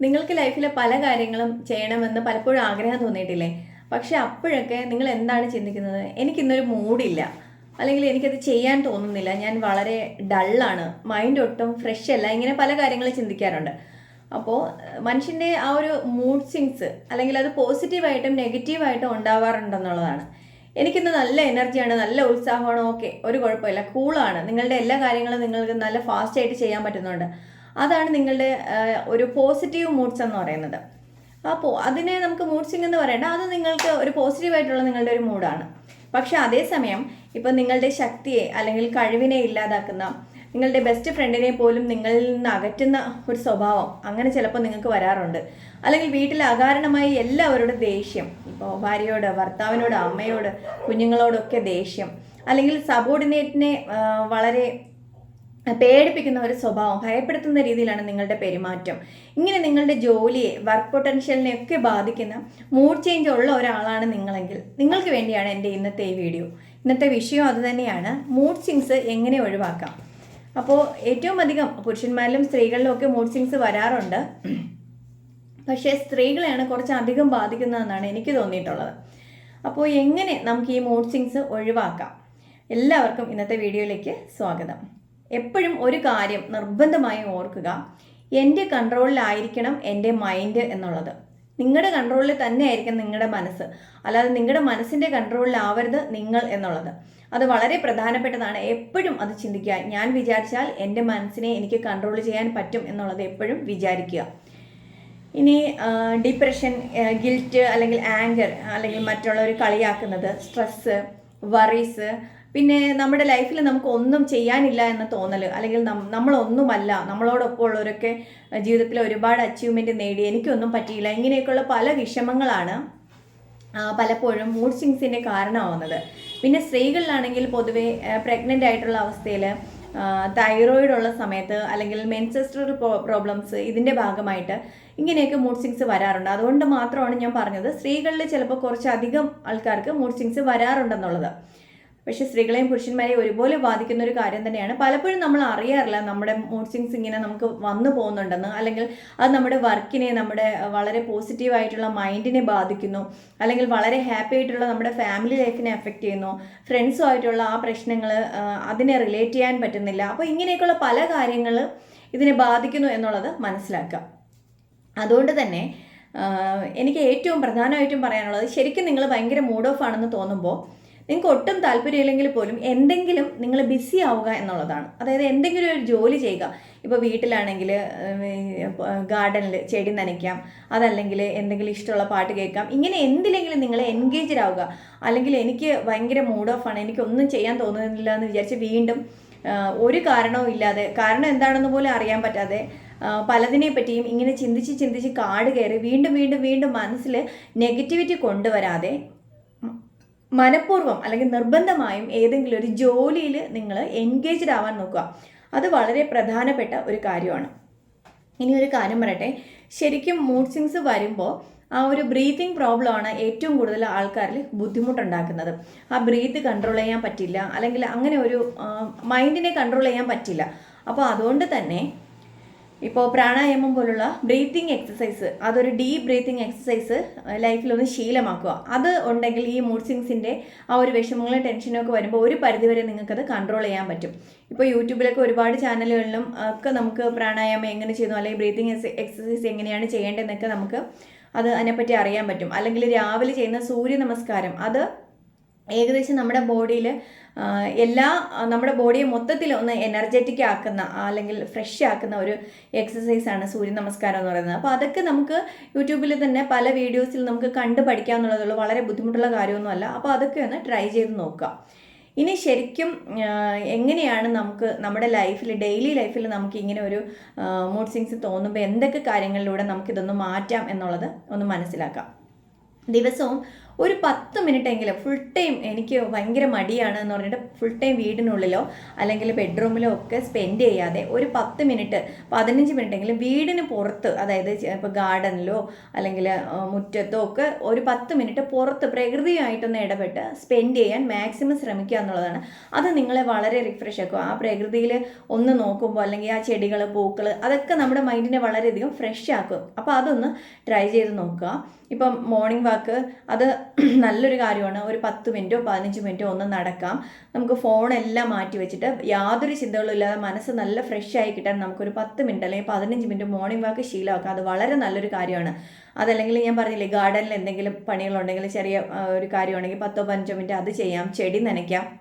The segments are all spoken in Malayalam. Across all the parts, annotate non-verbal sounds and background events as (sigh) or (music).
നിങ്ങൾക്ക് ലൈഫിലെ പല കാര്യങ്ങളും ചെയ്യണമെന്ന് പലപ്പോഴും ആഗ്രഹം തോന്നിയിട്ടില്ലേ? പക്ഷെ അപ്പോഴൊക്കെ നിങ്ങൾ എന്താണ് ചിന്തിക്കുന്നത്? എനിക്കിന്നൊരു മൂഡില്ല. അല്ലെങ്കിൽ എനിക്കത് ചെയ്യാൻ തോന്നുന്നില്ല. ഞാൻ വളരെ ഡള്ളാണ്. മൈൻഡ് ഒട്ടും ഫ്രഷ് അല്ല. ഇങ്ങനെ പല കാര്യങ്ങളും ചിന്തിക്കാറുണ്ട്. അപ്പോൾ മനുഷ്യന്റെ ആ ഒരു മൂഡ് സ്വിങ്സ് അല്ലെങ്കിൽ അത് പോസിറ്റീവായിട്ടും നെഗറ്റീവായിട്ടും ഉണ്ടാവാറുണ്ടെന്നുള്ളതാണ്. എനിക്കിന്ന് നല്ല എനർജിയാണ് നല്ല ഉത്സാഹമാണ്? ഓക്കെ ഒരു കുഴപ്പമില്ല. കൂളാണ് നിങ്ങളുടെ എല്ലാ കാര്യങ്ങളും നിങ്ങൾക്ക് നല്ല ഫാസ്റ്റായിട്ട് ചെയ്യാൻ പറ്റുന്നുണ്ട്. അതാണ് നിങ്ങളുടെ ഒരു പോസിറ്റീവ് മൂഡ്സ് എന്ന് പറയുന്നത്. അപ്പോൾ അതിനെ നമുക്ക് മൂഡ് സ്വിങ് എന്ന് പറയേണ്ട. അത് നിങ്ങൾക്ക് ഒരു പോസിറ്റീവ് ആയിട്ടുള്ള നിങ്ങളുടെ ഒരു മൂഡാണ് പക്ഷെ അതേസമയം ഇപ്പം നിങ്ങളുടെ ശക്തിയെ അല്ലെങ്കിൽ കഴിവിനെ ഇല്ലാതാക്കുന്ന നിങ്ങളുടെ ബെസ്റ്റ് ഫ്രണ്ടിനെ പോലും നിങ്ങളിൽ നിന്ന് അകറ്റുന്ന ഒരു സ്വഭാവം അങ്ങനെ ചിലപ്പോൾ നിങ്ങൾക്ക് വരാറുണ്ട്. അല്ലെങ്കിൽ വീട്ടിൽ അകാരണമായി എല്ലാവരോടും ദേഷ്യം. ഇപ്പോൾ ഭാര്യയോട് ഭർത്താവിനോട് അമ്മയോട് കുഞ്ഞുങ്ങളോടൊക്കെ ദേഷ്യം. അല്ലെങ്കിൽ സബോർഡിനേറ്റിനെ വളരെ പേടിപ്പിക്കുന്ന ഒരു സ്വഭാവം ഭയപ്പെടുത്തുന്ന രീതിയിലാണ് നിങ്ങളുടെ പെരുമാറ്റം. ഇങ്ങനെ നിങ്ങളുടെ ജോലിയെ വർക്ക് പൊട്ടൻഷ്യലിനെ ഒക്കെ ബാധിക്കുന്ന മൂഡ് ചേഞ്ച് ഉള്ള ഒരാളാണ് നിങ്ങളെങ്കിൽ നിങ്ങൾക്ക് വേണ്ടിയാണ് എന്റെ ഇന്നത്തെ ഈ വീഡിയോ ഇന്നത്തെ വിഷയം അതുതന്നെയാണ് മൂഡ് സിങ്സ് എങ്ങനെ ഒഴിവാക്കാം. അപ്പോൾ ഏറ്റവും അധികം പുരുഷന്മാരിലും സ്ത്രീകളിലും ഒക്കെ മൂഡ് സിങ്സ് വരാറുണ്ട്. പക്ഷേ സ്ത്രീകളെയാണ് കുറച്ച് അധികം ബാധിക്കുന്നതെന്നാണ് എനിക്ക് തോന്നിയിട്ടുള്ളത്. അപ്പോൾ എങ്ങനെ നമുക്ക് ഈ മൂഡ് സിങ്സ് ഒഴിവാക്കാം? എല്ലാവർക്കും ഇന്നത്തെ വീഡിയോയിലേക്ക് സ്വാഗതം. എപ്പോഴും ഒരു കാര്യം നിർബന്ധമായും ഓർക്കുക. എന്റെ കൺട്രോളിലായിരിക്കണം എന്റെ മൈൻഡ് എന്നുള്ളത്. നിങ്ങളുടെ കൺട്രോളിൽ തന്നെ ആയിരിക്കും നിങ്ങളുടെ മനസ്സ്. അല്ലാതെ നിങ്ങളുടെ മനസ്സിന്റെ കൺട്രോളിലാവരുത് നിങ്ങൾ എന്നുള്ളത്. അത് വളരെ പ്രധാനപ്പെട്ടതാണ്. എപ്പോഴും അത് ചിന്തിക്കുക. ഞാൻ വിചാരിച്ചാൽ എന്റെ മനസ്സിനെ എനിക്ക് കൺട്രോൾ ചെയ്യാൻ പറ്റും എന്നുള്ളത് എപ്പോഴും വിചാരിക്കുക. ഇനി ഡിപ്രഷൻ ഗിൽറ്റ് അല്ലെങ്കിൽ ആങ്കർ അല്ലെങ്കിൽ മറ്റുള്ളവർ കളിയാക്കുന്നത് സ്ട്രെസ്സ് വറീസ് പിന്നെ നമ്മുടെ ലൈഫിൽ നമുക്ക് ഒന്നും ചെയ്യാനില്ല എന്ന തോന്നൽ അല്ലെങ്കിൽ നമ്മളൊന്നുമല്ല നമ്മളോടൊപ്പം ഉള്ളവരൊക്കെ ജീവിതത്തിൽ ഒരുപാട് അച്ചീവ്മെന്റ് നേടി എനിക്കൊന്നും പറ്റിയില്ല. ഇങ്ങനെയൊക്കെയുള്ള പല വിഷമങ്ങളാണ് പലപ്പോഴും മൂഡ് സ്വിങ്സിന്റെ കാരണമാവുന്നത്. പിന്നെ സ്ത്രീകളിലാണെങ്കിൽ പൊതുവെ പ്രഗ്നന്റ് ആയിട്ടുള്ള അവസ്ഥയിൽ തൈറോയിഡ് ഉള്ള സമയത്ത് അല്ലെങ്കിൽ മെൻസെസ്ട്രൽ പ്രോബ്ലംസ് ഇതിന്റെ ഭാഗമായിട്ട് ഇങ്ങനെയൊക്കെ മൂഡ് സിങ്സ് വരാറുണ്ട്. അതുകൊണ്ട് മാത്രമാണ് ഞാൻ പറഞ്ഞത് സ്ത്രീകളിൽ ചിലപ്പോൾ കുറച്ചധികം ആൾക്കാർക്ക് മൂഡ് സിങ്സ് വരാറുണ്ടെന്നുള്ളത്. പക്ഷേ സ്ത്രീകളെയും പുരുഷന്മാരെയും ഒരുപോലെ ബാധിക്കുന്ന ഒരു കാര്യം തന്നെയാണ്. പലപ്പോഴും നമ്മൾ അറിയാറില്ല നമ്മുടെ മൂഡ് സ്വിങ്സ് ഇങ്ങനെ നമുക്ക് വന്നു പോകുന്നുണ്ടെന്ന്. അല്ലെങ്കിൽ അത് നമ്മുടെ വർക്കിനെ നമ്മുടെ വളരെ പോസിറ്റീവായിട്ടുള്ള മൈൻഡിനെ ബാധിക്കുന്നു. അല്ലെങ്കിൽ വളരെ ഹാപ്പി ആയിട്ടുള്ള നമ്മുടെ ഫാമിലി ലൈഫിനെ എഫക്റ്റ് ചെയ്യുന്നു. ഫ്രണ്ട്സുമായിട്ടുള്ള ആ പ്രശ്നങ്ങൾ അതിനെ റിലേറ്റ് ചെയ്യാൻ പറ്റുന്നില്ല. അപ്പോൾ ഇങ്ങനെയൊക്കെയുള്ള പല കാര്യങ്ങൾ ഇതിനെ ബാധിക്കുന്നു എന്നുള്ളത് മനസ്സിലാക്കുക. അതുകൊണ്ട് തന്നെ എനിക്ക് ഏറ്റവും പ്രധാനമായിട്ടും പറയാനുള്ളത് ശരിക്കും നിങ്ങൾ ഭയങ്കര മൂഡ് ഓഫ് ആണെന്ന് തോന്നുമ്പോൾ നിങ്ങൾക്ക് ഒട്ടും താല്പര്യമില്ലെങ്കിൽ പോലും എന്തെങ്കിലും നിങ്ങൾ ബിസി ആവുക എന്നുള്ളതാണ്. അതായത് എന്തെങ്കിലും ഒരു ജോലി ചെയ്യുക. ഇപ്പോൾ വീട്ടിലാണെങ്കിൽ ഗാർഡനിൽ ചെടി നനയ്ക്കാം. അതല്ലെങ്കിൽ എന്തെങ്കിലും ഇഷ്ടമുള്ള പാട്ട് കേൾക്കാം. ഇങ്ങനെ എന്തിലെങ്കിലും നിങ്ങൾ എൻഗേജ്ഡ് ആവുക. അല്ലെങ്കിൽ എനിക്ക് ഭയങ്കര മൂഡ് ഓഫ് ആണ്. എനിക്കൊന്നും ചെയ്യാൻ തോന്നുന്നില്ല എന്ന് വിചാരിച്ച് വീണ്ടും ഒരു കാരണവും ഇല്ലാതെ കാരണം എന്താണെന്ന് പോലും അറിയാൻ പറ്റാതെ പലതിനെ പറ്റിയും ഇങ്ങനെ ചിന്തിച്ച് ചിന്തിച്ച് കാട് കയറി വീണ്ടും വീണ്ടും വീണ്ടും മനസ്സിൽ നെഗറ്റിവിറ്റി കൊണ്ടുവരാതെ മനഃപൂർവം അല്ലെങ്കിൽ നിർബന്ധമായും ഏതെങ്കിലും ഒരു ജോലിയിൽ നിങ്ങൾ എൻഗേജ്ഡ് ആവാൻ നോക്കുക. അത് വളരെ പ്രധാനപ്പെട്ട ഒരു കാര്യമാണ്. ഇനി ഒരു കാര്യം പറയട്ടെ. ശരിക്കും മൂഡ് സ്വിങ്സ് വരുമ്പോൾ ആ ഒരു ബ്രീത്തിങ് പ്രോബ്ലമാണ് ഏറ്റവും കൂടുതൽ ആൾക്കാരിൽ ബുദ്ധിമുട്ടുണ്ടാക്കുന്നത്. ആ ബ്രീത്ത് കൺട്രോൾ ചെയ്യാൻ പറ്റില്ല. അല്ലെങ്കിൽ അങ്ങനെ ഒരു മൈൻഡിനെ കൺട്രോൾ ചെയ്യാൻ പറ്റില്ല. അപ്പോൾ അതുകൊണ്ട് തന്നെ ഇപ്പോൾ പ്രാണായാമം പോലുള്ള ബ്രീത്തിങ് എക്സസൈസ് അതൊരു ഡീപ് ബ്രീത്തിങ് എക്സസൈസ് ലൈഫിൽ ഒന്ന് ശീലമാക്കുക. അത് ഉണ്ടെങ്കിൽ ഈ മൂഡ് സിങ്സിന്റെ ആ ഒരു വിഷമങ്ങളും ടെൻഷനും ഒക്കെ വരുമ്പോൾ ഒരു പരിധിവരെ നിങ്ങൾക്കത് കൺട്രോൾ ചെയ്യാൻ പറ്റും. ഇപ്പോൾ യൂട്യൂബിലൊക്കെ ഒരുപാട് ചാനലുകളിലും ഒക്കെ നമുക്ക് പ്രാണായാമം എങ്ങനെ ചെയ്യുന്നു അല്ലെങ്കിൽ ബ്രീത്തിങ് എക്സസൈസ് എങ്ങനെയാണ് ചെയ്യേണ്ടതെന്നൊക്കെ നമുക്ക് അത് അതിനെപ്പറ്റി അറിയാൻ പറ്റും. അല്ലെങ്കിൽ രാവിലെ ചെയ്യുന്ന സൂര്യ നമസ്കാരം അത് ഏകദേശം നമ്മുടെ ബോഡിയിൽ എല്ലാ നമ്മുടെ ബോഡിയെ മൊത്തത്തിൽ ഒന്ന് എനർജറ്റിക് ആക്കുന്ന അല്ലെങ്കിൽ ഫ്രഷ് ആക്കുന്ന ഒരു എക്സസൈസാണ് സൂര്യ നമസ്കാരം എന്ന് പറയുന്നത്. അപ്പോൾ അതൊക്കെ നമുക്ക് യൂട്യൂബിൽ തന്നെ പല വീഡിയോസിൽ നമുക്ക് കണ്ട് പഠിക്കാമെന്നുള്ളതുള്ളൂ വളരെ ബുദ്ധിമുട്ടുള്ള കാര്യമൊന്നുമല്ല. അപ്പോൾ അതൊക്കെ ഒന്ന് ട്രൈ ചെയ്ത് നോക്കാം ഇനി ശരിക്കും എങ്ങനെയാണ് നമുക്ക് നമ്മുടെ ലൈഫിൽ ഡെയിലി ലൈഫിൽ നമുക്ക് ഇങ്ങനെ ഒരു മൂഡ് സിങ്സ് തോന്നുമ്പോൾ എന്തൊക്കെ കാര്യങ്ങളിലൂടെ നമുക്കിതൊന്ന് മാറ്റാം എന്നുള്ളത് ഒന്ന് മനസ്സിലാക്കാം. ദിവസവും ഒരു പത്ത് മിനിറ്റ് എങ്കിലും ഫുൾ ടൈം എനിക്ക് ഭയങ്കര മടിയാണ് എന്ന് പറഞ്ഞിട്ട് ഫുൾ ടൈം വീടിനുള്ളിലോ അല്ലെങ്കിൽ ബെഡ്റൂമിലോ ഒക്കെ സ്പെൻഡ് ചെയ്യാതെ ഒരു പത്ത് മിനിറ്റ് പതിനഞ്ച് മിനിറ്റ് എങ്കിലും വീടിന് പുറത്ത് അതായത് ഇപ്പോൾ ഗാർഡനിലോ അല്ലെങ്കിൽ മുറ്റത്തോ ഒക്കെ ഒരു പത്ത് മിനിറ്റ് പുറത്ത് പ്രകൃതിയായിട്ടൊന്ന് ഇടപെട്ട് സ്പെൻഡ് ചെയ്യാൻ മാക്സിമം ശ്രമിക്കുക എന്നുള്ളതാണ്. അത് നിങ്ങളെ വളരെ റിഫ്രഷ് ആക്കും. ആ പ്രകൃതിയിൽ ഒന്ന് നോക്കുമ്പോൾ അല്ലെങ്കിൽ ആ ചെടികൾ പൂക്കൾ അതൊക്കെ നമ്മുടെ മൈൻഡിനെ വളരെയധികം ഫ്രഷ് ആക്കും. അപ്പോൾ അതൊന്ന് ട്രൈ ചെയ്ത് നോക്കുക. ഇപ്പം മോർണിംഗ് വാക്ക് അത് നല്ലൊരു കാര്യമാണ്. ഒരു പത്ത് മിനിറ്റോ പതിനഞ്ച് മിനിറ്റോ ഒന്ന് നടക്കാം. നമുക്ക് ഫോണെല്ലാം മാറ്റി വെച്ചിട്ട് യാതൊരു ചിന്തകളും ഇല്ലാതെ മനസ്സ് നല്ല ഫ്രഷ് ആയി കിട്ടാൻ നമുക്കൊരു പത്ത് മിനിറ്റ് അല്ലെങ്കിൽ പതിനഞ്ച് മിനിറ്റ് മോർണിംഗ് വാക്ക് ശീലമാക്കാം. അത് വളരെ നല്ലൊരു കാര്യമാണ്. അതല്ലെങ്കിൽ ഞാൻ പറഞ്ഞില്ലേ ഗാർഡനിൽ എന്തെങ്കിലും പണികളുണ്ടെങ്കിൽ ചെറിയ ഒരു കാര്യമാണെങ്കിൽ പത്തോ പതിനഞ്ചോ മിനിറ്റ് അത് ചെയ്യാം. ചെടി നനയ്ക്കാം.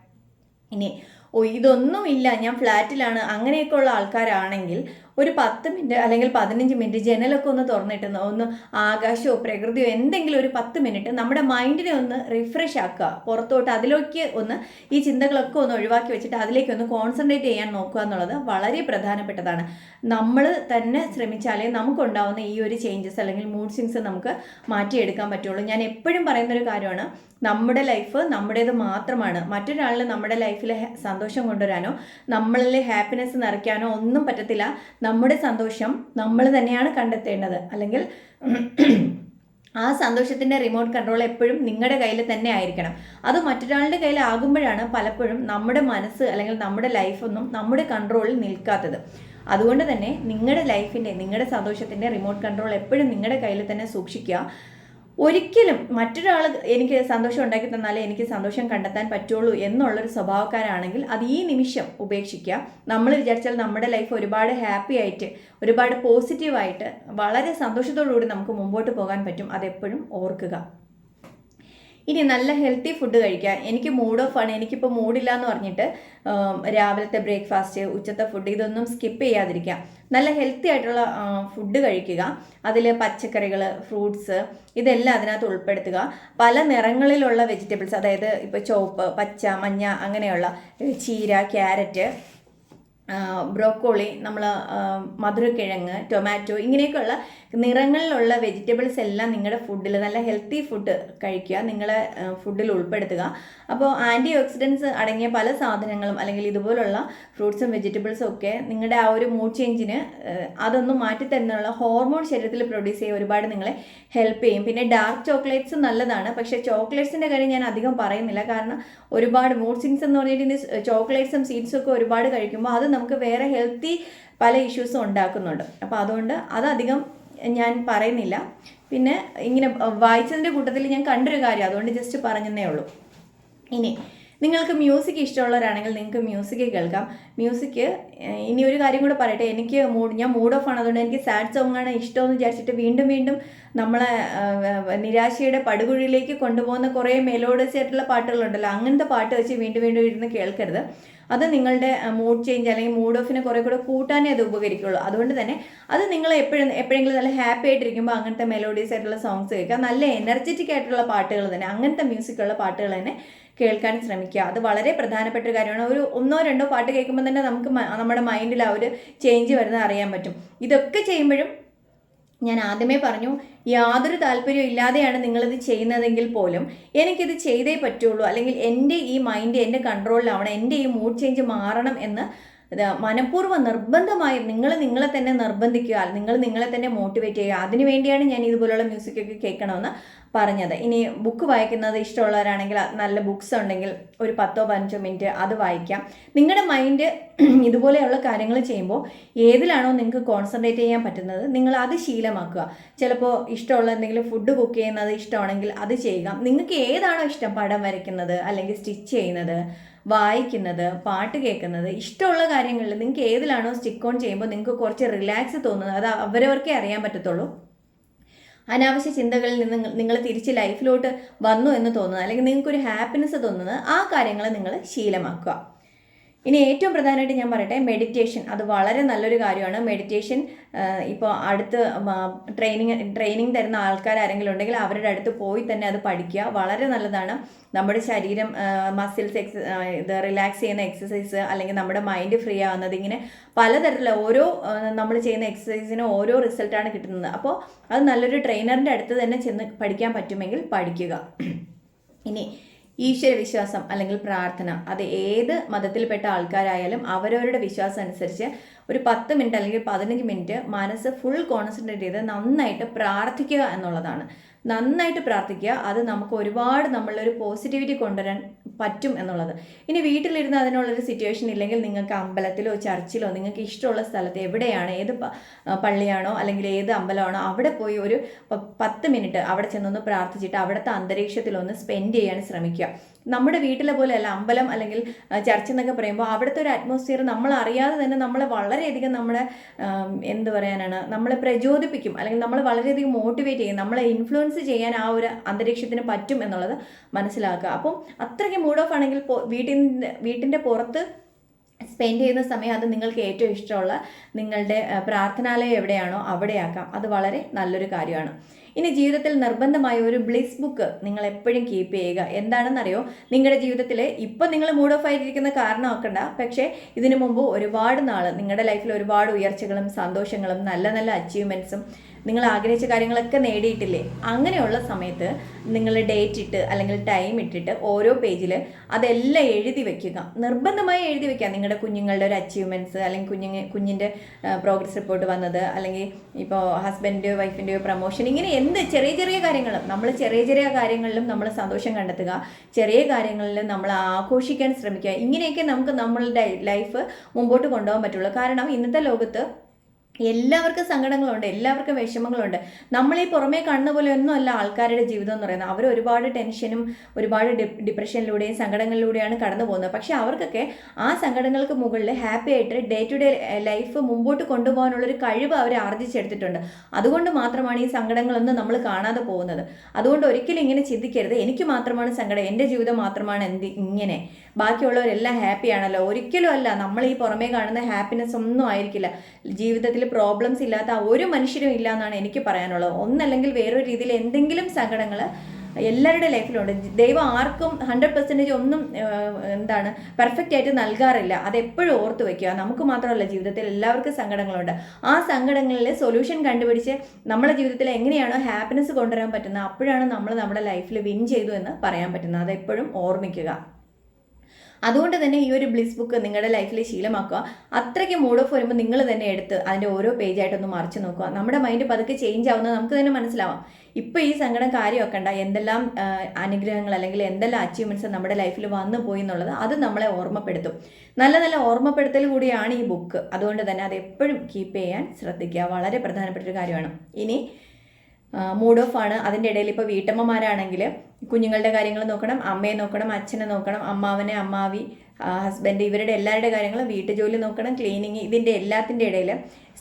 ഇനി ഓ ഇതൊന്നുമില്ല. ഞാൻ ഫ്ലാറ്റിലാണ്. അങ്ങനെയൊക്കെ ഉള്ള ആൾക്കാരാണെങ്കിൽ ഒരു പത്ത് മിനിറ്റ് അല്ലെങ്കിൽ പതിനഞ്ച് മിനിറ്റ് ജനലൊക്കെ ഒന്ന് തുറന്നിട്ട് ഒന്ന് ആകാശമോ പ്രകൃതിയോ എന്തെങ്കിലും ഒരു പത്ത് മിനിറ്റ് നമ്മുടെ മൈൻഡിനെ ഒന്ന് റിഫ്രഷ് ആക്കുക. പുറത്തോട്ട് അതിലേക്ക് ഒന്ന് ഈ ചിന്തകളൊക്കെ ഒന്ന് ഒഴിവാക്കി വെച്ചിട്ട് അതിലേക്ക് ഒന്ന് കോൺസെൻട്രേറ്റ് ചെയ്യാൻ നോക്കുക എന്നുള്ളത് വളരെ പ്രധാനപ്പെട്ടതാണ്. നമ്മൾ തന്നെ ശ്രമിച്ചാലേ നമുക്കുണ്ടാവുന്ന ഈ ഒരു ചേഞ്ചസ് അല്ലെങ്കിൽ മൂഡ് സ്വിങ്സ് നമുക്ക് മാറ്റിയെടുക്കാൻ പറ്റുള്ളൂ. ഞാൻ എപ്പോഴും പറയുന്നൊരു കാര്യമാണ് നമ്മുടെ ലൈഫ് നമ്മുടേത് മാത്രമാണ്. മറ്റൊരാളിൽ നമ്മുടെ ലൈഫിൽ സന്തോഷം കൊണ്ടുവരാനോ നമ്മളിൽ ഹാപ്പിനെസ് നിറയ്ക്കാനോ ഒന്നും പറ്റത്തില്ല. നമ്മുടെ സന്തോഷം നമ്മൾ തന്നെയാണ് കണ്ടെത്തേണ്ടത്. അല്ലെങ്കിൽ (clears throat) ആ സന്തോഷത്തിന്റെ റിമോട്ട് കൺട്രോൾ എപ്പോഴും നിങ്ങളുടെ കയ്യിൽ തന്നെ ആയിരിക്കണം. അത് മറ്റൊരാളുടെ കയ്യിൽ ആകുമ്പോഴാണ് പലപ്പോഴും നമ്മുടെ മനസ്സ് അല്ലെങ്കിൽ നമ്മുടെ ലൈഫൊന്നും നമ്മുടെ കൺട്രോളിൽ നിൽക്കാത്തത്. അതുകൊണ്ട് തന്നെ നിങ്ങളുടെ ലൈഫിന്റെ നിങ്ങളുടെ സന്തോഷത്തിന്റെ റിമോട്ട് കൺട്രോൾ എപ്പോഴും നിങ്ങളുടെ കയ്യിൽ തന്നെ സൂക്ഷിക്കുക. ഒരിക്കലും മറ്റൊരാൾ എനിക്ക് സന്തോഷം ഉണ്ടാക്കി തന്നാലേ എനിക്ക് സന്തോഷം കണ്ടെത്താൻ പറ്റുള്ളൂ എന്നുള്ളൊരു സ്വഭാവക്കാരാണെങ്കിൽ അത് ഈ നിമിഷം ഉപേക്ഷിക്കുക നമ്മൾ വിചാരിച്ചാൽ നമ്മുടെ ലൈഫ് ഒരുപാട് ഹാപ്പി ആയിട്ട് ഒരുപാട് പോസിറ്റീവായിട്ട് വളരെ സന്തോഷത്തോടു കൂടി നമുക്ക് മുമ്പോട്ട് പോകാൻ പറ്റും. അതെപ്പോഴും ഓർക്കുക. ഇനി നല്ല ഹെൽത്തി ഫുഡ് കഴിക്കുക എനിക്ക് മൂഡ് ഓഫ് ആണ്. എനിക്കിപ്പോൾ മൂഡില്ല എന്ന് പറഞ്ഞിട്ട് രാവിലത്തെ ബ്രേക്ക്ഫാസ്റ്റ് ഉച്ചത്തെ ഫുഡ് ഇതൊന്നും സ്കിപ്പ് ചെയ്യാതിരിക്കുക നല്ല ഹെൽത്തി ആയിട്ടുള്ള ഫുഡ് കഴിക്കുക. അതിൽ പച്ചക്കറികൾ ഫ്രൂട്ട്സ് ഇതെല്ലാം അതിനകത്ത് ഉൾപ്പെടുത്തുക. പല നിറങ്ങളിലുള്ള വെജിറ്റബിൾസ് അതായത് ഇപ്പോൾ ചുവപ്പ് പച്ച മഞ്ഞ അങ്ങനെയുള്ള ചീര ക്യാരറ്റ് ബ്രോക്കോളി നമ്മൾ മധുരക്കിഴങ്ങ് ടൊമാറ്റോ ഇങ്ങനെയൊക്കെയുള്ള നിറങ്ങളിലുള്ള വെജിറ്റബിൾസ് എല്ലാം നിങ്ങളുടെ ഫുഡിൽ നല്ല ഹെൽത്തി ഫുഡ് കഴിക്കുക നിങ്ങളെ ഫുഡിൽ ഉൾപ്പെടുത്തുക. അപ്പോൾ ആന്റി ഓക്സിഡൻസ് അടങ്ങിയ പല സാധനങ്ങളും അല്ലെങ്കിൽ ഇതുപോലുള്ള ഫ്രൂട്ട്സും വെജിറ്റബിൾസും ഒക്കെ നിങ്ങളുടെ ആ ഒരു മൂഡ് ചേഞ്ചിന് അതൊന്നും മാറ്റി തന്നുള്ള ഹോർമോൺ ശരീരത്തിൽ പ്രൊഡ്യൂസ് ചെയ്യുക ഒരുപാട് നിങ്ങളെ ഹെൽപ്പ് ചെയ്യും. പിന്നെ ഡാർക്ക് ചോക്ലേറ്റ്സ് നല്ലതാണ്. പക്ഷേ ചോക്ലേറ്റ്സിന്റെ കാര്യം ഞാൻ അധികം പറയുന്നില്ല. കാരണം ഒരുപാട് മൂഡ് സിങ്സ് എന്ന് പറഞ്ഞിട്ട് ചോക്ലേറ്റ്സും സീഡ്സും ഒക്കെ ഒരുപാട് കഴിക്കുമ്പോൾ അത് നമുക്ക് വേറെ ഹെൽത്തി പല ഇഷ്യൂസും ഉണ്ടാക്കുന്നുണ്ട്. അപ്പോൾ അതുകൊണ്ട് അതധികം ഞാൻ പറയുന്നില്ല. പിന്നെ ഇങ്ങനെ വായിച്ചതിന്റെ കൂട്ടത്തിൽ ഞാൻ കണ്ടൊരു കാര്യം അതുകൊണ്ട് ജസ്റ്റ് പറഞ്ഞതേ ഉള്ളൂ. ഇനി നിങ്ങൾക്ക് മ്യൂസിക് ഇഷ്ടമുള്ളവരാണെങ്കിൽ നിങ്ങൾക്ക് മ്യൂസിക് കേൾക്കാം. മ്യൂസിക് ഇനി ഒരു കാര്യം കൂടെ പറയട്ടെ. എനിക്ക് മൂഡ് ഞാൻ മൂഡ് ഓഫ് ആണ് അതുകൊണ്ട് എനിക്ക് സാഡ് സോങ് ആണ് ഇഷ്ടമെന്ന് വിചാരിച്ചിട്ട് വീണ്ടും വീണ്ടും നമ്മളെ നിരാശയുടെ പടുകുഴിയിലേക്ക് കൊണ്ടുപോകുന്ന കുറേ മെലോഡസ് ആയിട്ടുള്ള പാട്ടുകളുണ്ടല്ലോ. അങ്ങനത്തെ പാട്ട് വെച്ച് വീണ്ടും വീണ്ടും ഇരുന്ന് കേൾക്കരുത്. അത് നിങ്ങളുടെ മൂഡ് ചേഞ്ച് അല്ലെങ്കിൽ മൂഡ് ഓഫിനെ കുറേ കൂടെ കൂട്ടാനേ അത് ഉപകരിക്കുള്ളൂ. അതുകൊണ്ട് തന്നെ അത് നിങ്ങൾ എപ്പോഴും എപ്പോഴെങ്കിലും നല്ല ഹാപ്പി ആയിട്ടിരിക്കുമ്പോൾ അങ്ങനത്തെ മെലോഡീസ് ആയിട്ടുള്ള സോങ്സ് കേൾക്കുക. നല്ല എനർജറ്റിക് ആയിട്ടുള്ള പാട്ടുകൾ തന്നെ അങ്ങനത്തെ മ്യൂസിക്കുള്ള പാട്ടുകൾ തന്നെ കേൾക്കാൻ ശ്രമിക്കുക. അത് വളരെ പ്രധാനപ്പെട്ട ഒരു കാര്യമാണ്. ഒരു ഒന്നോ രണ്ടോ പാട്ട് കേൾക്കുമ്പോൾ തന്നെ നമുക്ക് നമ്മുടെ മൈൻഡിൽ ആ ഒരു ചേഞ്ച് വരുന്നത് അറിയാൻ പറ്റും. ഇതൊക്കെ ചെയ്യുമ്പോഴും ഞാൻ ആദ്യമേ പറഞ്ഞു യാതൊരു താല്പര്യവും ഇല്ലാതെയാണ് നിങ്ങളിത് ചെയ്യുന്നതെങ്കിൽ പോലും എനിക്കിത് ചെയ്തേ പറ്റുള്ളൂ. അല്ലെങ്കിൽ എന്റെ ഈ മൈൻഡ് എന്റെ കൺട്രോളിലാവണം എന്റെ ഈ മൂഡ് ചേഞ്ച് മാറണം എന്ന് മനഃപൂർവം നിർബന്ധമായും നിങ്ങൾ നിങ്ങളെ തന്നെ നിർബന്ധിക്കുക നിങ്ങൾ നിങ്ങളെ തന്നെ മോട്ടിവേറ്റ് ചെയ്യുക. അതിനു വേണ്ടിയാണ് ഞാൻ ഇതുപോലുള്ള മ്യൂസിക്കൊക്കെ കേൾക്കണമെന്ന് പറഞ്ഞത്. ഇനി ബുക്ക് വായിക്കുന്നത് ഇഷ്ടമുള്ളവരാണെങ്കിൽ നല്ല ബുക്ക്സ് ഉണ്ടെങ്കിൽ ഒരു പത്തോ പതിനഞ്ചോ മിനിറ്റ് അത് വായിക്കാം. നിങ്ങളുടെ മൈൻഡ് (clears throat) ഇതുപോലെയുള്ള കാര്യങ്ങൾ ചെയ്യുമ്പോൾ ഏതിലാണോ നിങ്ങൾക്ക് കോൺസെൻട്രേറ്റ് ചെയ്യാൻ പറ്റുന്നത് നിങ്ങൾ അത് ശീലമാക്കുക. ചിലപ്പോൾ ഇഷ്ടമുള്ള എന്തെങ്കിലും ഫുഡ് കുക്ക് ചെയ്യുന്നത് ഇഷ്ടമാണെങ്കിൽ അത് ചെയ്യുക. നിങ്ങൾക്ക് ഏതാണോ ഇഷ്ടം പടം വരയ്ക്കുന്നത് അല്ലെങ്കിൽ സ്റ്റിച്ച് ചെയ്യുന്നത് വായിക്കുന്നത് പാട്ട് കേൾക്കുന്നത് ഇഷ്ടമുള്ള കാര്യങ്ങളിൽ നിങ്ങൾക്ക് ഏതിലാണോ സ്റ്റിക്ക് ഓൺ ചെയ്യുമ്പോൾ നിങ്ങൾക്ക് കുറച്ച് റിലാക്സ് തോന്നുന്നത് അത് അവരവർക്കേ അറിയാൻ പറ്റത്തുള്ളൂ. അനാവശ്യ ചിന്തകളിൽ നിന്ന് നിങ്ങൾ തിരിച്ച് ലൈഫിലോട്ട് വന്നു എന്ന് തോന്നുന്നത് അല്ലെങ്കിൽ നിങ്ങൾക്കൊരു ഹാപ്പിനെസ് തോന്നുന്നത് ആ കാര്യങ്ങൾ നിങ്ങൾ ശീലമാക്കുക. ഇനി ഏറ്റവും പ്രധാനമായിട്ട് ഞാൻ പറയട്ടെ മെഡിറ്റേഷൻ അത് വളരെ നല്ലൊരു കാര്യമാണ്. മെഡിറ്റേഷൻ ഇപ്പോൾ അടുത്ത് ട്രെയിനിങ് ട്രെയിനിങ് തരുന്ന ആൾക്കാർ ആരെങ്കിലും ഉണ്ടെങ്കിൽ അവരുടെ അടുത്ത് പോയി തന്നെ അത് പഠിക്കുക. വളരെ നല്ലതാണ്. നമ്മുടെ ശരീരം മസിൽസ് എക്സ് ഇത് റിലാക്സ് ചെയ്യുന്ന എക്സസൈസ് അല്ലെങ്കിൽ നമ്മുടെ മൈൻഡ് ഫ്രീ ആവുന്നത് ഇങ്ങനെ പലതരത്തിലുള്ള ഓരോ നമ്മൾ ചെയ്യുന്ന എക്സസൈസിന് ഓരോ റിസൾട്ടാണ് കിട്ടുന്നത്. അപ്പോൾ അത് നല്ലൊരു ട്രെയിനറിന്റെ അടുത്ത് തന്നെ ചെന്ന് പഠിക്കാൻ പറ്റുമെങ്കിൽ പഠിക്കുക. ഇനി ഈശ്വര വിശ്വാസം അല്ലെങ്കിൽ പ്രാർത്ഥന. അത് ഏത് മതത്തിൽപ്പെട്ട ആൾക്കാരായാലും അവരവരുടെ വിശ്വാസം അനുസരിച്ച് ഒരു പത്ത് മിനിറ്റ് അല്ലെങ്കിൽ പതിനഞ്ച് മിനിറ്റ് മനസ്സ് ഫുൾ കോൺസെൻട്രേറ്റ് ചെയ്ത് നന്നായിട്ട് പ്രാർത്ഥിക്കുക എന്നുള്ളതാണ്. നന്നായിട്ട് പ്രാർത്ഥിക്കുക. അത് നമുക്ക് ഒരുപാട് നമ്മളൊരു പോസിറ്റിവിറ്റി കൊണ്ടുവരാൻ പറ്റും എന്നുള്ളത്. ഇനി വീട്ടിലിരുന്ന് അതിനുള്ളൊരു സിറ്റുവേഷൻ ഇല്ലെങ്കിൽ നിങ്ങൾക്ക് അമ്പലത്തിലോ ചർച്ചിലോ നിങ്ങൾക്ക് ഇഷ്ടമുള്ള സ്ഥലത്ത് എവിടെയാണ് ഏത് പള്ളിയാണോ അല്ലെങ്കിൽ ഏത് അമ്പലമാണോ അവിടെ പോയി ഒരു പത്ത് മിനിറ്റ് അവിടെ ചെന്നൊന്ന് പ്രാർത്ഥിച്ചിട്ട് അവിടുത്തെ അന്തരീക്ഷത്തിലൊന്ന് സ്പെൻഡ് ചെയ്യാൻ ശ്രമിക്കുക. നമ്മുടെ വീട്ടിലെ പോലെയല്ല അമ്പലം അല്ലെങ്കിൽ ചർച്ച് എന്നൊക്കെ പറയുമ്പോൾ അവിടുത്തെ ഒരു അറ്റ്മോസ്ഫിയർ നമ്മൾ അറിയാതെ തന്നെ നമ്മളെ വളരെയധികം നമ്മളെ എന്ത് പറയാനാണ് നമ്മളെ പ്രചോദിപ്പിക്കും. അല്ലെങ്കിൽ നമ്മൾ വളരെയധികം മോട്ടിവേറ്റ് ചെയ്യും. നമ്മളെ ഇൻഫ്ലുവൻസ് ചെയ്യാൻ ആ ഒരു അന്തരീക്ഷത്തിന് പറ്റും എന്നുള്ളത് മനസ്സിലാക്കുക. അപ്പം അത്രയ്ക്ക് മൂഡ് ഓഫ് ആണെങ്കിൽ വീട്ടിന്റെ വീട്ടിന്റെ പുറത്ത് സ്പെൻഡ് ചെയ്യുന്ന സമയം അത് നിങ്ങൾക്ക് ഏറ്റവും ഇഷ്ടമുള്ള നിങ്ങളുടെ പ്രാർത്ഥനാലയം എവിടെയാണോ അവിടെയാക്കാം. അത് വളരെ നല്ലൊരു കാര്യമാണ്. ഇനി ജീവിതത്തിൽ നിർബന്ധമായ ഒരു ബ്ലിസ് ബുക്ക് നിങ്ങൾ എപ്പോഴും കീപ്പ് ചെയ്യുക. എന്താണെന്നറിയോ? നിങ്ങളുടെ ജീവിതത്തിൽ ഇപ്പം നിങ്ങൾ മൂഡ് ഓഫ് ആയിരിക്കുന്ന കാരണമാക്കണ്ട. പക്ഷേ ഇതിനു മുമ്പ് ഒരുപാട് നാൾ നിങ്ങളുടെ ലൈഫിൽ ഒരുപാട് ഉയർച്ചകളും സന്തോഷങ്ങളും നല്ല നല്ല അച്ചീവ്മെന്റ്സും നിങ്ങൾ ആഗ്രഹിച്ച കാര്യങ്ങളൊക്കെ നേടിയിട്ടില്ലേ? അങ്ങനെയുള്ള സമയത്ത് നിങ്ങൾ ഡേറ്റ് ഇട്ട് അല്ലെങ്കിൽ ടൈം ഇട്ടിട്ട് ഓരോ പേജിൽ അതെല്ലാം എഴുതി വെക്കുക. നിർബന്ധമായി എഴുതി വെക്കുക. നിങ്ങളുടെ കുഞ്ഞുങ്ങളുടെ ഒരു അച്ചീവ്മെന്റ്സ് അല്ലെങ്കിൽ കുഞ്ഞുങ്ങ കുഞ്ഞിന്റെ പ്രോഗ്രസ് റിപ്പോർട്ട് വന്നത് അല്ലെങ്കിൽ ഇപ്പോൾ ഹസ്ബൻഡോ വൈഫിന്റെയോ പ്രൊമോഷൻ ഇങ്ങനെ എന്ത് ചെറിയ ചെറിയ കാര്യങ്ങളും നമ്മൾ ചെറിയ ചെറിയ കാര്യങ്ങളിലും നമ്മൾ സന്തോഷം കണ്ടെത്തുക. ചെറിയ കാര്യങ്ങളിൽ നമ്മൾ ആഘോഷിക്കാൻ ശ്രമിക്കുക. ഇങ്ങനെയൊക്കെ നമുക്ക് നമ്മളുടെ ലൈഫ് മുമ്പോട്ട് കൊണ്ടുപോകാൻ പറ്റുള്ളൂ. കാരണം ഇന്നത്തെ ലോകത്ത് എല്ലാവർക്കും സങ്കടങ്ങളുണ്ട് എല്ലാവർക്കും വിഷമങ്ങളുണ്ട്. നമ്മൾ ഈ പുറമേ കാണുന്ന പോലെ ഒന്നും അല്ല ആൾക്കാരുടെ ജീവിതം എന്ന് പറയുന്നത്. അവർ ഒരുപാട് ടെൻഷനും ഒരുപാട് ഡിപ്രഷനിലൂടെയും സങ്കടങ്ങളിലൂടെയാണ് കടന്നു പോകുന്നത്. പക്ഷേ അവർക്കൊക്കെ ആ സങ്കടങ്ങൾക്ക് മുകളിൽ ഹാപ്പി ആയിട്ട് ഡേ ടു ഡേ ലൈഫ് മുമ്പോട്ട് കൊണ്ടുപോകാനുള്ളൊരു കഴിവ് അവർ ആർജിച്ചെടുത്തിട്ടുണ്ട്. അതുകൊണ്ട് മാത്രമാണ് ഈ സങ്കടങ്ങളൊന്നും നമ്മൾ കാണാതെ പോകുന്നത്. അതുകൊണ്ട് ഒരിക്കലും ഇങ്ങനെ ചിന്തിക്കരുത്. എനിക്ക് മാത്രമാണ് സങ്കടം എന്റെ ജീവിതം മാത്രമാണ് എന്ത് ഇങ്ങനെ. ബാക്കിയുള്ളവരെല്ലാം ഹാപ്പിയാണല്ലോ ഒരിക്കലും അല്ല നമ്മൾ ഈ പുറമേ കാണുന്ന ഹാപ്പിനെസ് ഒന്നും ആയിരിക്കില്ല. ജീവിതത്തിൽ പ്രോബ്ലംസ് ഇല്ലാത്ത ഒരു മനുഷ്യരും ഇല്ല എന്നാണ് എനിക്ക് പറയാനുള്ളത്. ഒന്നല്ലെങ്കിൽ വേറൊരു രീതിയിൽ എന്തെങ്കിലും സങ്കടങ്ങൾ എല്ലാവരുടെ ലൈഫിലുണ്ട് ദൈവം ആർക്കും ഹൺഡ്രഡ് പെർസെന്റേജ് ഒന്നും എന്താണ് പെർഫെക്റ്റ് ആയിട്ട് നൽകാറില്ല. അതെപ്പോഴും ഓർത്ത് വെക്കുക. നമുക്ക് മാത്രമല്ല ജീവിതത്തിൽ എല്ലാവർക്കും സങ്കടങ്ങളുണ്ട്. ആ സങ്കടങ്ങളിൽ സൊല്യൂഷൻ കണ്ടുപിടിച്ച് നമ്മുടെ ജീവിതത്തിൽ എങ്ങനെയാണോ ഹാപ്പിനെസ് കൊണ്ടുവരാൻ പറ്റുന്നത് അപ്പോഴാണ് നമ്മൾ നമ്മുടെ ലൈഫിൽ വിൻ ചെയ്തു എന്ന് പറയാൻ പറ്റുന്നത്. അതെപ്പോഴും ഓർമ്മിക്കുക. അതുകൊണ്ട് തന്നെ ഈ ഒരു ബ്ലിസ് ബുക്ക് നിങ്ങളുടെ ലൈഫിൽ ശീലമാക്കുക. അത്രയ്ക്ക് മൂഡ് ഓഫ് വരുമ്പോൾ നിങ്ങൾ തന്നെ എടുത്ത് അതിന്റെ ഓരോ പേജായിട്ടൊന്ന് മറിച്ച് നോക്കുക. നമ്മുടെ മൈൻഡ് പതുക്കെ ചേഞ്ച് ആവുന്നത് നമുക്ക് തന്നെ മനസ്സിലാവാം. ഇപ്പോൾ ഈ സങ്കടം കാര്യമാക്കണ്ട എന്തെല്ലാം അനുഗ്രഹങ്ങൾ അല്ലെങ്കിൽ എന്തെല്ലാം അച്ചീവ്മെന്റ്സ് നമ്മുടെ ലൈഫിൽ വന്നു പോയി എന്നുള്ളത് അത് നമ്മളെ ഓർമ്മപ്പെടുത്തും. നല്ല നല്ല ഓർമ്മപ്പെടുത്തൽ കൂടിയാണ് ഈ ബുക്ക് അതുകൊണ്ട് തന്നെ അത് എപ്പോഴും കീപ്പ് ചെയ്യാൻ ശ്രദ്ധിക്കുക. വളരെ പ്രധാനപ്പെട്ട ഒരു കാര്യമാണ്. ഇനി മൂഡ് ഓഫ് ആണ്. അതിന്റെ ഇടയിൽ ഇപ്പോൾ വീട്ടമ്മമാരാണെങ്കിൽ കുഞ്ഞുങ്ങളുടെ കാര്യങ്ങൾ നോക്കണം അമ്മയെ നോക്കണം അച്ഛനെ നോക്കണം അമ്മാവനെ അമ്മാവി ഹസ്ബൻഡ് ഇവരുടെ എല്ലാവരുടെ കാര്യങ്ങളും വീട്ടുജോലി നോക്കണം ക്ലീനിങ് ഇതിന്റെ എല്ലാത്തിന്റെ ഇടയിൽ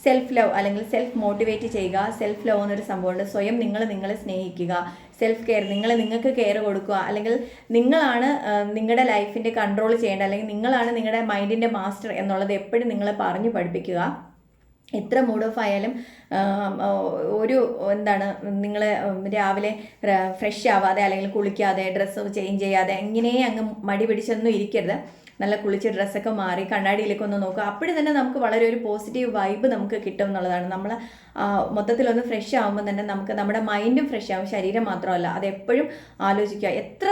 സെൽഫ് ലവ് അല്ലെങ്കിൽ സെൽഫ് മോട്ടിവേറ്റ് ചെയ്യുക സെൽഫ് ലവ് എന്നൊരു സംഭവമുണ്ട് സ്വയം നിങ്ങൾ നിങ്ങളെ സ്നേഹിക്കുക സെൽഫ് കെയർ നിങ്ങൾ നിങ്ങൾക്ക് കെയർ കൊടുക്കുക അല്ലെങ്കിൽ നിങ്ങളാണ് നിങ്ങളുടെ ലൈഫിന്റെ കൺട്രോൾ ചെയ്യേണ്ടത് അല്ലെങ്കിൽ നിങ്ങളാണ് നിങ്ങളുടെ മൈൻഡിന്റെ മാസ്റ്റർ എന്നുള്ളത് എപ്പോഴും നിങ്ങളെ പറഞ്ഞു പഠിപ്പിക്കുക. എത്ര മൂഡ് ഓഫ് ആയാലും ഒരു എന്താണ് നിങ്ങൾ രാവിലെ ഫ്രഷ് ആവാതെ അല്ലെങ്കിൽ കുളിക്കാതെ ഡ്രസ്സ് ചേഞ്ച് ചെയ്യാതെ ഇങ്ങനെ അങ്ങ് മടി പിടിച്ചൊന്നും ഇരിക്കരുത്. നല്ല കുളിച്ച് ഡ്രസ്സൊക്കെ മാറി കണ്ണാടിയിലേക്ക് ഒന്ന് നോക്കുക. അപ്പോഴും തന്നെ നമുക്ക് വളരെ ഒരു പോസിറ്റീവ് വൈബ് നമുക്ക് കിട്ടും എന്നുള്ളതാണ്. നമ്മൾ മൊത്തത്തിലൊന്ന് ഫ്രഷ് ആകുമ്പോൾ തന്നെ നമുക്ക് നമ്മുടെ മൈൻഡും ഫ്രഷ് ആകും ശരീരം മാത്രമല്ല അത് എപ്പോഴും ആലോചിക്കുക. എത്ര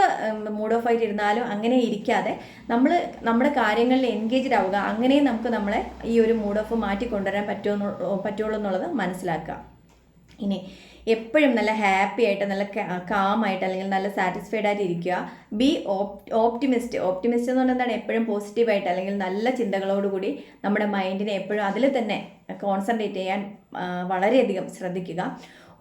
മൂഡ് ഓഫ് ആയിട്ട് ഇരുന്നാലും അങ്ങനെ ഇരിക്കാതെ നമ്മൾ നമ്മുടെ കാര്യങ്ങളിൽ എൻഗേജ്ഡ് ആവുക. അങ്ങനെയും നമുക്ക് നമ്മളെ ഈ ഒരു മൂഡ് ഓഫ് മാറ്റി കൊണ്ടുവരാൻ പറ്റുമെന്നു പറ്റുള്ളൂ എന്നുള്ളത് മനസ്സിലാക്കുക. ഇനി എപ്പോഴും നല്ല ഹാപ്പി ആയിട്ട് നല്ല കാമായിട്ട് അല്ലെങ്കിൽ നല്ല സാറ്റിസ്ഫൈഡ് ആയിട്ട് ഇരിക്കുക. ബി ഓപ്റ്റിമിസ്റ്റ് ഓപ്റ്റിമിസ്റ്റ് എന്ന് പറഞ്ഞാൽ എപ്പോഴും പോസിറ്റീവായിട്ട് അല്ലെങ്കിൽ നല്ല ചിന്തകളോടുകൂടി നമ്മുടെ മൈൻഡിനെ എപ്പോഴും അതിൽ തന്നെ കോൺസെൻട്രേറ്റ് ചെയ്യാൻ വളരെയധികം ശ്രദ്ധിക്കുക.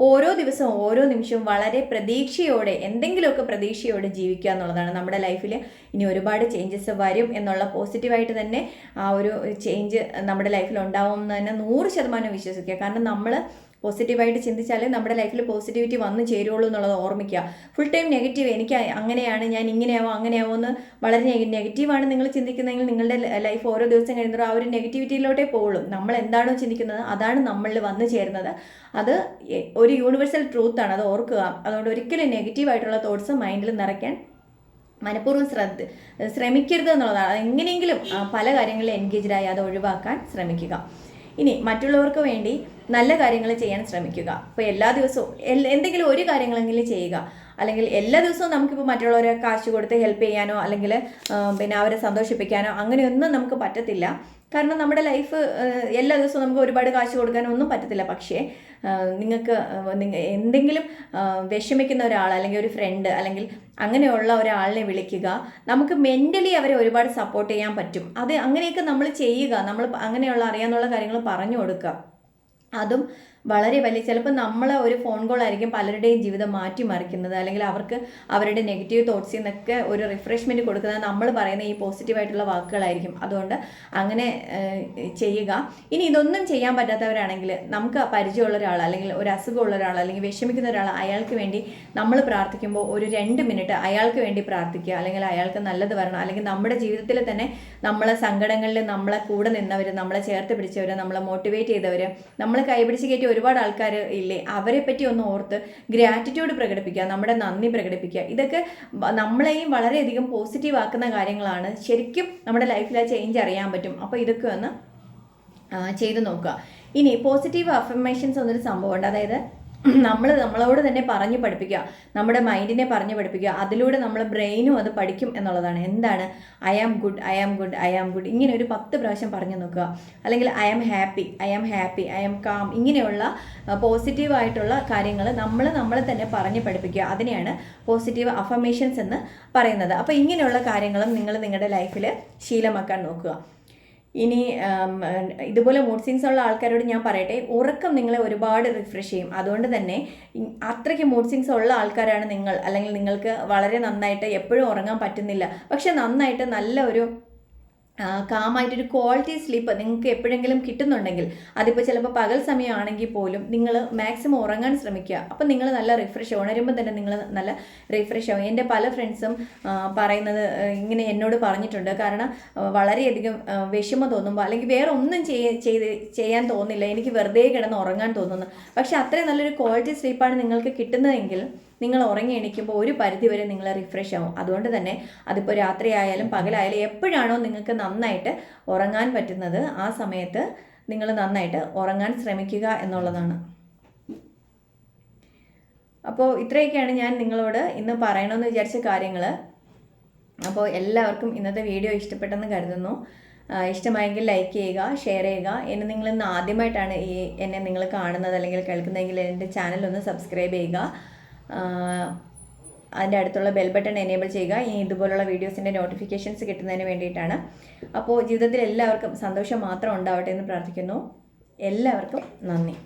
ഓരോ ദിവസവും ഓരോ നിമിഷവും വളരെ പ്രതീക്ഷയോടെ എന്തെങ്കിലുമൊക്കെ പ്രതീക്ഷയോടെ ജീവിക്കുക എന്നുള്ളതാണ് നമ്മുടെ ലൈഫിൽ ഇനി ഒരുപാട് ചേഞ്ചസ് വരും എന്നുള്ള പോസിറ്റീവായിട്ട് തന്നെ ആ ഒരു ചേഞ്ച് നമ്മുടെ ലൈഫിൽ ഉണ്ടാവും എന്ന് തന്നെ നൂറ് ശതമാനം വിശ്വസിക്കുക. കാരണം നമ്മൾ പോസിറ്റീവായിട്ട് ചിന്തിച്ചാലേ നമ്മുടെ ലൈഫിൽ പോസിറ്റിവിറ്റി വന്നു ചേരുള്ളൂ എന്നുള്ളത് ഓർമ്മിക്കുക. ഫുൾ ടൈം നെഗറ്റീവ് എനിക്ക് അങ്ങനെയാണ് ഞാൻ ഇങ്ങനെയാവോ അങ്ങനെയാവോ എന്ന് വളരെ നെഗറ്റീവാണ് നിങ്ങൾ ചിന്തിക്കുന്നതെങ്കിൽ നിങ്ങളുടെ ലൈഫ് ഓരോ ദിവസം കഴിയുന്നതോ ആ ഒരു നെഗറ്റിവിറ്റിയിലോട്ടേ പോകുള്ളൂ. നമ്മൾ എന്താണോ ചിന്തിക്കുന്നത് അതാണ് നമ്മളിൽ വന്നു ചേരുന്നത്. അത് ഒരു യൂണിവേഴ്സൽ ട്രൂത്താണ് അത് ഓർക്കുക. അതുകൊണ്ട് ഒരിക്കലും നെഗറ്റീവായിട്ടുള്ള തോട്ട്സ് മൈൻഡിൽ നിറയ്ക്കാൻ മനഃപൂർവം ശ്രദ്ധ ശ്രമിക്കരുത് എന്നുള്ളതാണ്. എങ്ങനെയെങ്കിലും പല കാര്യങ്ങളിൽ എൻഗേജ്ഡായി അത് ഒഴിവാക്കാൻ ശ്രമിക്കുക. ഇനി മറ്റുള്ളവർക്ക് വേണ്ടി നല്ല കാര്യങ്ങൾ ചെയ്യാൻ ശ്രമിക്കുക. ഇപ്പോൾ എല്ലാ ദിവസവും എന്തെങ്കിലും ഒരു കാര്യങ്ങളെങ്കിലും ചെയ്യുക. അല്ലെങ്കിൽ എല്ലാ ദിവസവും നമുക്കിപ്പോൾ മറ്റുള്ളവരെ കാശ് കൊടുത്ത് ഹെൽപ്പ് ചെയ്യാനോ അല്ലെങ്കിൽ പിന്നെ അവരെ സന്തോഷിപ്പിക്കാനോ അങ്ങനെയൊന്നും നമുക്ക് പറ്റത്തില്ല. കാരണം നമ്മുടെ ലൈഫ് എല്ലാ ദിവസവും നമുക്ക് ഒരുപാട് കാശ് കൊടുക്കാനൊന്നും പറ്റത്തില്ല. പക്ഷേ നിങ്ങൾക്ക് എന്തെങ്കിലും വിഷമിക്കുന്ന ഒരാൾ അല്ലെങ്കിൽ ഒരു ഫ്രണ്ട് അല്ലെങ്കിൽ അങ്ങനെയുള്ള ഒരാളിനെ വിളിക്കുക നമുക്ക് മെന്റലി അവരെ ഒരുപാട് സപ്പോർട്ട് ചെയ്യാൻ പറ്റും. അത് അങ്ങനെയൊക്കെ നമ്മൾ ചെയ്യുക നമ്മൾ അങ്ങനെയുള്ള അറിയാനുള്ള കാര്യങ്ങൾ പറഞ്ഞു കൊടുക്കുക. അതും വളരെ വലിയ ചിലപ്പോൾ നമ്മൾ ഒരു ഫോൺ കോൾ ആയിരിക്കും പലരുടെയും ജീവിതം മാറ്റിമറിക്കുന്നത്. അല്ലെങ്കിൽ അവർക്ക് അവരുടെ നെഗറ്റീവ് തോട്ട്സിൽ നിന്നൊക്കെ ഒരു റിഫ്രഷ്മെന്റ് കൊടുക്കുന്നത്. നമ്മൾ പറയുന്ന ഈ പോസിറ്റീവായിട്ടുള്ള വാക്കുകളായിരിക്കും. അതുകൊണ്ട് അങ്ങനെ ചെയ്യുക. ഇനി ഇതൊന്നും ചെയ്യാൻ പറ്റാത്തവരാണെങ്കിൽ നമുക്ക് പരിചയമുള്ള ഒരാൾ അല്ലെങ്കിൽ ഒരു അസുഖമുള്ള ഒരാൾ അല്ലെങ്കിൽ വിഷമിക്കുന്ന ഒരാൾ അയാൾക്ക് വേണ്ടി നമ്മൾ പ്രാർത്ഥിക്കുമ്പോൾ ഒരു രണ്ട് മിനിറ്റ് അയാൾക്ക് വേണ്ടി പ്രാർത്ഥിക്കുക. അല്ലെങ്കിൽ അയാൾക്ക് നല്ലത് വരണം. അല്ലെങ്കിൽ നമ്മുടെ ജീവിതത്തിൽ തന്നെ നമ്മളെ സങ്കടങ്ങളിൽ നമ്മളെ കൂടെ നിന്നവർ നമ്മളെ ചേർത്ത് പിടിച്ചവർ നമ്മളെ മോട്ടിവേറ്റ് ചെയ്തവർ നമ്മളെ കൈപിടിച്ച് കയറ്റി ഒരുപാട് ആൾക്കാർ ഇല്ലേ അവരെ പറ്റി ഒന്ന് ഓർത്ത് ഗ്രാറ്റിറ്റ്യൂഡ് പ്രകടിപ്പിക്കുക നമ്മുടെ നന്ദി പ്രകടിപ്പിക്കുക. ഇതൊക്കെ നമ്മളെയും വളരെയധികം പോസിറ്റീവ് ആക്കുന്ന കാര്യങ്ങളാണ്. ശരിക്കും നമ്മുടെ ലൈഫിൽ ആ ചേഞ്ച് അറിയാൻ പറ്റും. അപ്പോൾ ഇതൊക്കെ ഒന്ന് ചെയ്തു നോക്കുക. ഇനി പോസിറ്റീവ് അഫർമേഷൻസ് എന്നൊരു സംഭവമുണ്ട്. അതായത് നമ്മൾ നമ്മളോട് തന്നെ പറഞ്ഞു പഠിപ്പിക്കുക നമ്മുടെ മൈൻഡിനെ പറഞ്ഞു പഠിപ്പിക്കുക അതിലൂടെ നമ്മളെ ബ്രെയിനും അത് പഠിക്കും എന്നുള്ളതാണ്. എന്താണ്? I am good I am good I am good ഇങ്ങനെ ഒരു പത്ത് പ്രാവശ്യം പറഞ്ഞു നോക്കുക. അല്ലെങ്കിൽ I am happy I am happy I am calm ഇങ്ങനെയുള്ള പോസിറ്റീവ് ആയിട്ടുള്ള കാര്യങ്ങൾ നമ്മൾ നമ്മളെ തന്നെ പറഞ്ഞു പഠിപ്പിക്കുക. അതിനെയാണ് പോസിറ്റീവ് അഫർമേഷൻസ് എന്ന് പറയുന്നത്. അപ്പോൾ ഇങ്ങനെയുള്ള കാര്യങ്ങളും നിങ്ങൾ നിങ്ങളുടെ ലൈഫിൽ ശീലമാക്കാൻ നോക്കുക. ഇനി ഇതുപോലെ മൂഡ് സ്വിങ്സ് ഉള്ള ആൾക്കാരോട് ഞാൻ പറയട്ടെ ഉറക്കം നിങ്ങളെ ഒരുപാട് റിഫ്രഷ് ചെയ്യും. അതുകൊണ്ട് തന്നെ അത്രയ്ക്ക് മൂഡ് സ്വിങ്സ് ഉള്ള ആൾക്കാരാണ് നിങ്ങൾ. അല്ലെങ്കിൽ നിങ്ങൾക്ക് വളരെ നന്നായിട്ട് എപ്പോഴും ഉറങ്ങാൻ പറ്റുന്നില്ല. പക്ഷെ നന്നായിട്ട് നല്ല ഒരു കാമായിട്ടൊരു ക്വാളിറ്റി സ്ലീപ്പ് നിങ്ങൾക്ക് എപ്പോഴെങ്കിലും കിട്ടുന്നുണ്ടെങ്കിൽ അതിപ്പോൾ ചിലപ്പോൾ പകൽ സമയമാണെങ്കിൽ പോലും നിങ്ങൾ മാക്സിമം ഉറങ്ങാൻ ശ്രമിക്കുക. അപ്പോൾ നിങ്ങൾ നല്ല റിഫ്രഷ് ഉണരുമ്പോൾ തന്നെ നിങ്ങൾ നല്ല റിഫ്രഷ് ആവും. എന്റെ പല ഫ്രണ്ട്സും പറയുന്നത് ഇങ്ങനെ എന്നോട് പറഞ്ഞിട്ടുണ്ട്. കാരണം വളരെയധികം വിഷമം തോന്നുമ്പോൾ അല്ലെങ്കിൽ വേറെ ഒന്നും ചെയ്ത് ചെയ്യാൻ തോന്നില്ല. എനിക്ക് വെറുതെ കിടന്ന് ഉറങ്ങാൻ തോന്നുന്നു. പക്ഷേ അത്രയും നല്ലൊരു ക്വാളിറ്റി സ്ലീപ്പാണ് നിങ്ങൾക്ക് കിട്ടുന്നതെങ്കിൽ നിങ്ങൾ ഉറങ്ങി എണീക്കുമ്പോൾ ഒരു പരിധി വരെ നിങ്ങൾ റിഫ്രഷ് ആവും. അതുകൊണ്ട് തന്നെ അതിപ്പോൾ രാത്രിയായാലും പകലായാലും എപ്പോഴാണോ നിങ്ങൾക്ക് നന്നായിട്ട് ഉറങ്ങാൻ പറ്റുന്നത് ആ സമയത്ത് നിങ്ങൾ നന്നായിട്ട് ഉറങ്ങാൻ ശ്രമിക്കുക എന്നുള്ളതാണ്. അപ്പോൾ ഇത്രയൊക്കെയാണ് ഞാൻ നിങ്ങളോട് ഇന്ന് പറയണമെന്ന് വിചാരിച്ച കാര്യങ്ങൾ അപ്പോൾ എല്ലാവർക്കും ഇന്നത്തെ വീഡിയോ ഇഷ്ടപ്പെട്ടെന്ന് കരുതുന്നു. ഇഷ്ടമായെങ്കിൽ ലൈക്ക് ചെയ്യുക ഷെയർ ചെയ്യുക. എന്നെ നിങ്ങൾ ഇന്ന് ആദ്യമായിട്ടാണ് ഈ എന്നെ നിങ്ങൾ കാണുന്നത് അല്ലെങ്കിൽ കേൾക്കുന്നതെങ്കിൽ എന്റെ ചാനൽ ഒന്ന് സബ്സ്ക്രൈബ് ചെയ്യുക. അതിന്റെ അടുത്തുള്ള ബെൽ ബട്ടൺ എനേബിൾ ചെയ്യുക. ഇനി ഇതുപോലുള്ള വീഡിയോസിന്റെ നോട്ടിഫിക്കേഷൻസ് കിട്ടുന്നതിന് വേണ്ടിയിട്ടാണ്. അപ്പോൾ ജീവിതത്തിൽ എല്ലാവർക്കും സന്തോഷം മാത്രം ഉണ്ടാവട്ടെ എന്ന് പ്രാർത്ഥിക്കുന്നു. എല്ലാവർക്കും നന്ദി.